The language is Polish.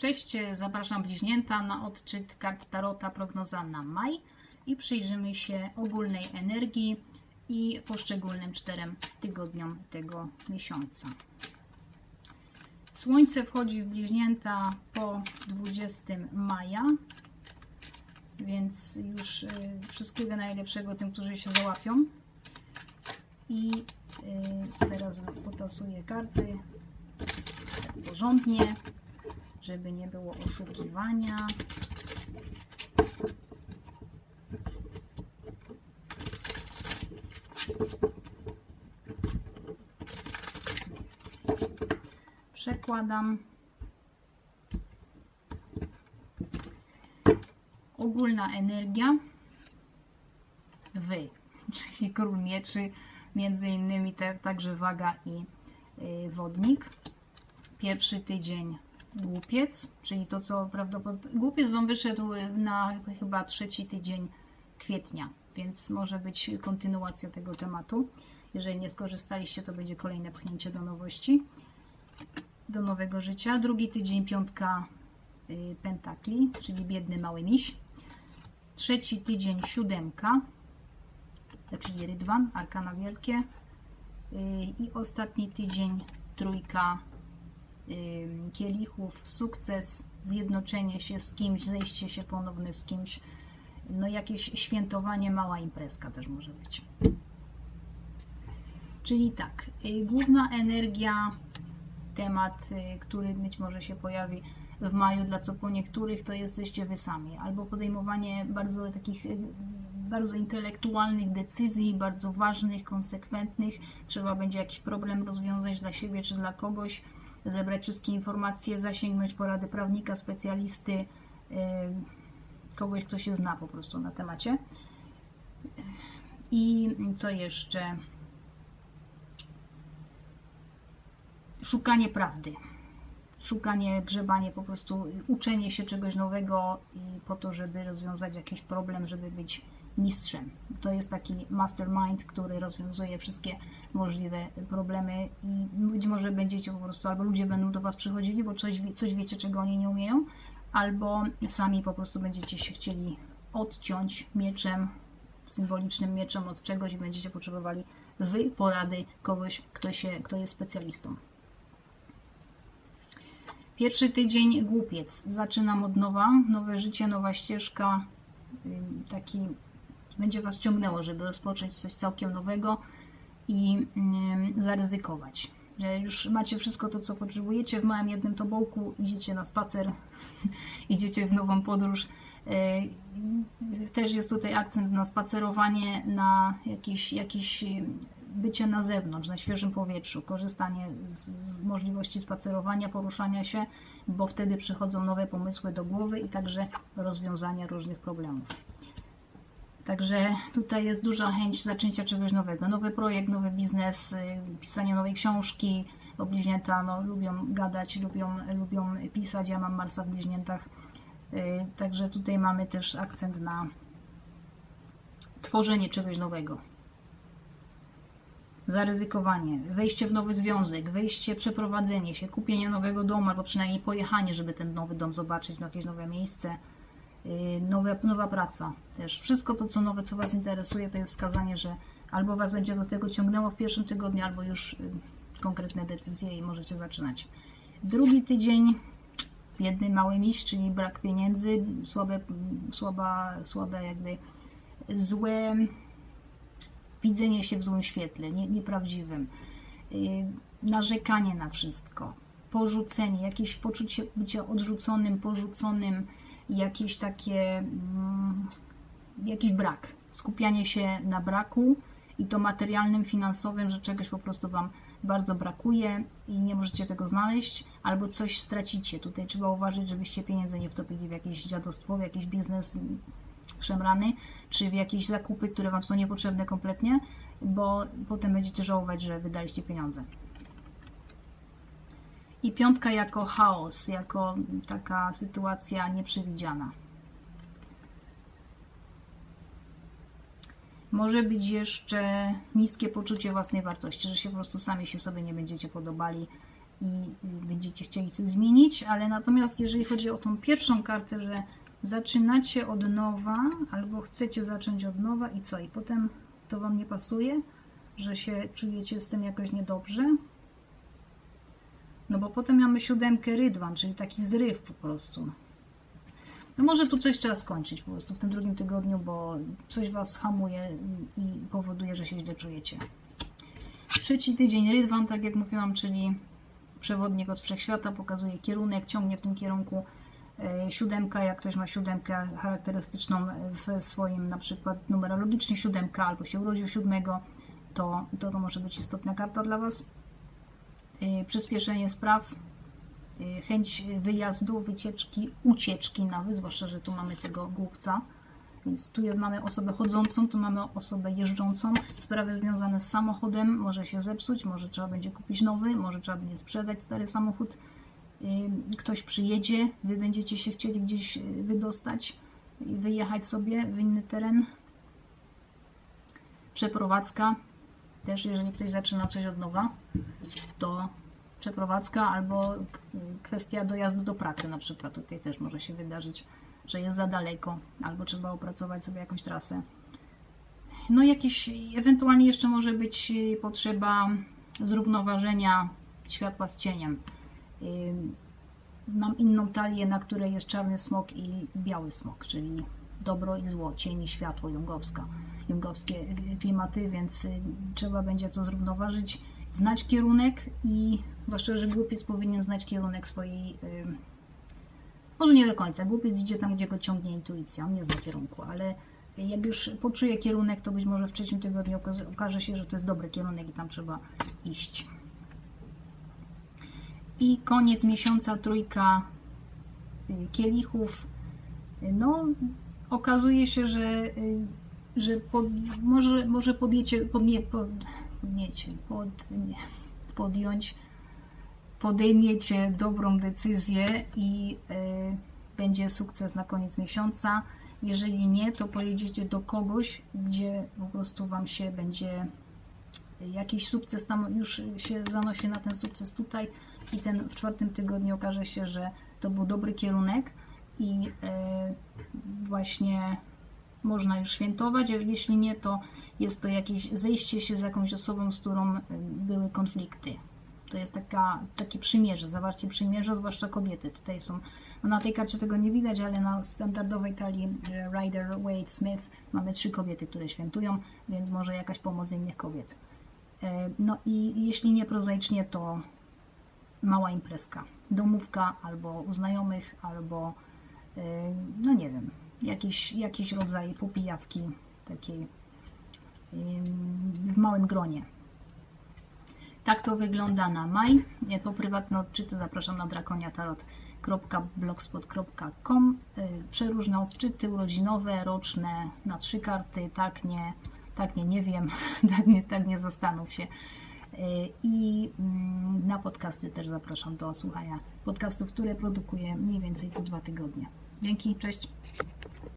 Cześć, zapraszam bliźnięta na odczyt kart Tarota prognoza na maj i przyjrzymy się ogólnej energii i poszczególnym czterem tygodniom tego miesiąca. Słońce wchodzi w bliźnięta po 20 maja, więc już y, wszystkiego najlepszego tym, którzy się załapią. I y, teraz potasuję karty tak porządnie, żeby nie było oszukiwania. Przekładam. Ogólna energia. Wy, czyli król mieczy, między innymi te, także waga i y, wodnik. Pierwszy tydzień głupiec, czyli to co prawdopodobnie. Głupiec Wam wyszedł na chyba trzeci tydzień kwietnia, więc może być kontynuacja tego tematu. Jeżeli nie skorzystaliście, to będzie kolejne pchnięcie do nowości, do nowego życia. Drugi tydzień piątka y, pentakli, czyli biedny mały miś. Trzeci tydzień siódemka, czyli rydwan, arkana wielkie. Y, I ostatni tydzień trójka kielichów, sukces, zjednoczenie się z kimś, zejście się ponowne z kimś, no jakieś świętowanie, mała imprezka też może być. Czyli tak, y, główna energia, temat, y, który być może się pojawi w maju, dla co po niektórych to jesteście wy sami, albo podejmowanie bardzo takich y, bardzo intelektualnych decyzji, bardzo ważnych, konsekwentnych. Trzeba będzie jakiś problem rozwiązać dla siebie czy dla kogoś, zebrać wszystkie informacje, zasięgnąć porady prawnika, specjalisty, yy, kogoś, kto się zna po prostu na temacie. I co jeszcze? Szukanie prawdy. Szukanie, grzebanie, po prostu uczenie się czegoś nowego i po to, żeby rozwiązać jakiś problem, żeby być mistrzem. To jest taki mastermind, który rozwiązuje wszystkie możliwe problemy i być może będziecie po prostu, albo ludzie będą do Was przychodzili, bo coś, coś wiecie, czego oni nie umieją, albo sami po prostu będziecie się chcieli odciąć mieczem, symbolicznym mieczem od czegoś i będziecie potrzebowali Wy porady kogoś, kto, się, kto jest specjalistą. Pierwszy tydzień głupiec. Zaczynam od nowa, nowe życie, nowa ścieżka, taki będzie Was ciągnęło, żeby rozpocząć coś całkiem nowego i zaryzykować. Że już macie wszystko to, co potrzebujecie w małym jednym tobołku, idziecie na spacer, idziecie w nową podróż. Yy, Też jest tutaj akcent na spacerowanie, na jakieś, jakieś bycie na zewnątrz, na świeżym powietrzu, korzystanie z, z możliwości spacerowania, poruszania się, bo wtedy przychodzą nowe pomysły do głowy i także rozwiązania różnych problemów. Także tutaj jest duża chęć zaczęcia czegoś nowego. Nowy projekt, nowy biznes, pisanie nowej książki. Bo bliźnięta no, lubią gadać, lubią, lubią pisać. Ja mam Marsa w bliźniętach. Y, Także tutaj mamy też akcent na tworzenie czegoś nowego. Zaryzykowanie, wejście w nowy związek, wejście, przeprowadzenie się, kupienie nowego domu, albo przynajmniej pojechanie, żeby ten nowy dom zobaczyć, no, jakieś nowe miejsce. Yy, nowe, nowa praca też. Wszystko to, co nowe, co Was interesuje, to jest wskazanie, że albo Was będzie do tego ciągnęło w pierwszym tygodniu, albo już yy, konkretne decyzje i możecie zaczynać. Drugi tydzień, biedny mały miś, czyli brak pieniędzy, słabe, słaba, słabe jakby złe widzenie się w złym świetle, nie, nieprawdziwym, yy, narzekanie na wszystko, porzucenie, jakieś poczucie bycia odrzuconym, porzuconym, jakieś takie, mm, jakiś brak, skupianie się na braku i to materialnym, finansowym, że czegoś po prostu Wam bardzo brakuje i nie możecie tego znaleźć, albo coś stracicie. Tutaj trzeba uważać, żebyście pieniędzy nie wtopili w jakieś dziadostwo, w jakiś biznes szemrany, czy w jakieś zakupy, które Wam są niepotrzebne kompletnie, bo potem będziecie żałować, że wydaliście pieniądze. I piątka jako chaos, jako taka sytuacja nieprzewidziana. Może być jeszcze niskie poczucie własnej wartości, że się po prostu sami się sobie nie będziecie podobali i będziecie chcieli coś zmienić, ale natomiast jeżeli chodzi o tą pierwszą kartę, że zaczynacie od nowa albo chcecie zacząć od nowa i co? I potem to Wam nie pasuje, że się czujecie z tym jakoś niedobrze? No bo potem mamy siódemkę rydwan, czyli taki zryw po prostu. No może tu coś trzeba skończyć po prostu w tym drugim tygodniu, bo coś Was hamuje i powoduje, że się źle czujecie. Trzeci tydzień rydwan, tak jak mówiłam, czyli przewodnik od wszechświata, pokazuje kierunek, ciągnie w tym kierunku. E, Siódemka, jak ktoś ma siódemkę charakterystyczną w swoim na przykład numerologicznie siódemka albo się urodził siódmego, to, to to może być istotna karta dla Was. E, Przyspieszenie spraw, e, chęć wyjazdu, wycieczki, ucieczki nawet, zwłaszcza, że tu mamy tego głupca. Więc tu mamy osobę chodzącą, tu mamy osobę jeżdżącą. Sprawy związane z samochodem może się zepsuć, może trzeba będzie kupić nowy, może trzeba będzie sprzedać stary samochód. Yy, Ktoś przyjedzie, wy będziecie się chcieli gdzieś wydostać i wyjechać sobie w inny teren. Przeprowadzka. Też jeżeli ktoś zaczyna coś od nowa, to przeprowadzka albo kwestia dojazdu do pracy na przykład. Tutaj też może się wydarzyć że jest za daleko, albo trzeba opracować sobie jakąś trasę. No jakieś, ewentualnie jeszcze może być y, potrzeba zrównoważenia światła z cieniem. Y, Mam inną talię, na której jest czarny smok i biały smok, czyli dobro i zło, cień i światło, jungowska, jungowskie klimaty, więc y, trzeba będzie to zrównoważyć, znać kierunek i zwłaszcza, że głupiec powinien znać kierunek swojej y, może nie do końca. Głupiec idzie tam, gdzie go ciągnie intuicja. On nie zna kierunku, ale jak już poczuje kierunek, to być może w trzecim tygodniu okaże- okaże się, że to jest dobry kierunek i tam trzeba iść. I koniec miesiąca, trójka y, kielichów. No, okazuje się, że, y, że pod, może, może podjecie, podnie, pod, podniecie, pod, nie, podjąć podejmiecie dobrą decyzję i y, będzie sukces na koniec miesiąca. Jeżeli nie, to pojedziecie do kogoś, gdzie po prostu Wam się będzie jakiś sukces tam już się zanosi na ten sukces tutaj i ten w czwartym tygodniu okaże się, że to był dobry kierunek i y, właśnie można już świętować, a jeśli nie, to jest to jakieś zejście się z jakąś osobą, z którą y, były konflikty. To jest taka, takie przymierze, zawarcie przymierza, zwłaszcza kobiety. Tutaj są, no na tej karcie tego nie widać, ale na standardowej talii e, Rider, Wade, Smith mamy trzy kobiety, które świętują, więc może jakaś pomoc innych kobiet. No i jeśli nie prozaicznie, to mała imprezka. Domówka albo u znajomych, albo no nie wiem, jakiś, jakiś rodzaj popijawki takiej w małym gronie. Tak to wygląda na maj. Po prywatne odczyty zapraszam na drakoniatarot.blogspot.com. Y, Przeróżne odczyty urodzinowe, roczne, na trzy karty, tak nie, tak nie, nie wiem, tak nie, tak nie zastanów się. Y, I mm, na podcasty też zapraszam do słuchania podcastów, które produkuję mniej więcej co dwa tygodnie. Dzięki, cześć.